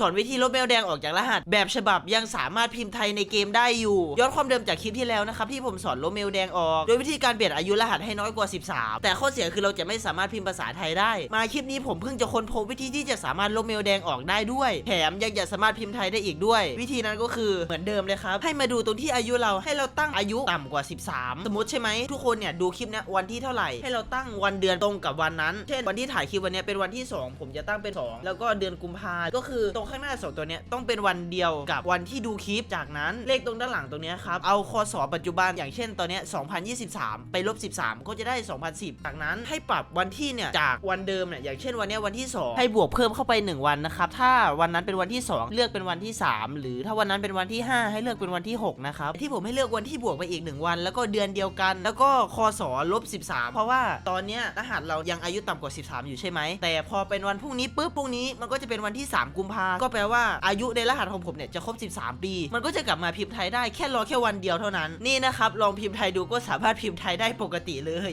สอนวิธีลบเมลแดงออกจากรหัส แบบฉบับยังสามารถพิมพ์ไทยในเกมได้อยู่ ย้อนความเดิมจากคลิปที่แล้วนะครับที่ผมสอนลบเมลแดงออก โดยวิธีการเปลี่ยนอายุรหัสให้น้อยกว่า 13 แต่ข้อเสียคือเราจะไม่สามารถพิมพ์ภาษาไทยได้ มาคลิปนี้ผมเพิ่งจะค้นพบวิธีที่จะสามารถลบเมลแดงออกได้ด้วยแถมยังจะสามารถพิมพ์ไทยได้อีกด้วย วิธีนั้นก็คือเหมือนเดิมเลยครับให้มาดูตรงที่อายุเราให้เราตั้งอายุต่ำกว่า 13 สมมติใช่ไหมทุกคนเนี่ยดูคลิปนี้วันที่เท่าไหร่ ให้เราตั้งวันเดือนตรงกับวันนั้น เช่นวันที่ถ่ายคลิปวันนี้เป็นวันที่ 2 ผมจะตั้งเป็น 2 แล้วก็เดือนกุมภาก็คือตรงข้างหน้าสองตัวเนี้ยต้องเป็นวันเดียวกับวันที่ดูคลิปจากนั้นเลขตรงด้านหลังตรงเนี้ยครับเอาคศปัจจุบันอย่างเช่นตอนเนี้ย2023 ไปลบ 13 ก็จะได้ 2010 จากนั้นให้ปรับวันที่เนี่ยจากวันเดิมเนี่ยอย่างเช่นวันเนี้ยวันที่ 2 ให้บวกเพิ่มเข้าไป 1 วันนะครับถ้าวันนั้นเป็นวันที่ 2 เลือกเป็นวันที่ 3 หรือถ้าวันนั้นเป็นวันที่ 5 ให้เลือกเป็นวันที่6นะครับที่ผมให้เลือกวันที่บวกไปอีก 1 วัน แล้วก็เดือนเดียวกัน แล้วก็คศลบ 13 เพราะว่าตอนเนี้ยรหัสเรายังอายุต่ำกว่า 13 อยู่ใช่ไหมแต่พอเป็นวันพรุ่งนี้ปุ๊บพรุ่งนี้มันก็จะเป็นวันที่ 3 กุมภาก็แปลว่าอายุในรหัสของผมเนี่ยจะครบ 13 ปี มันก็จะกลับมาพิมพ์ไทยได้แค่รอแค่วันเดียวเท่านั้น นี่นะครับลองพิมพ์ไทยดูก็สามารถพิมพ์ไทยได้ปกติเลย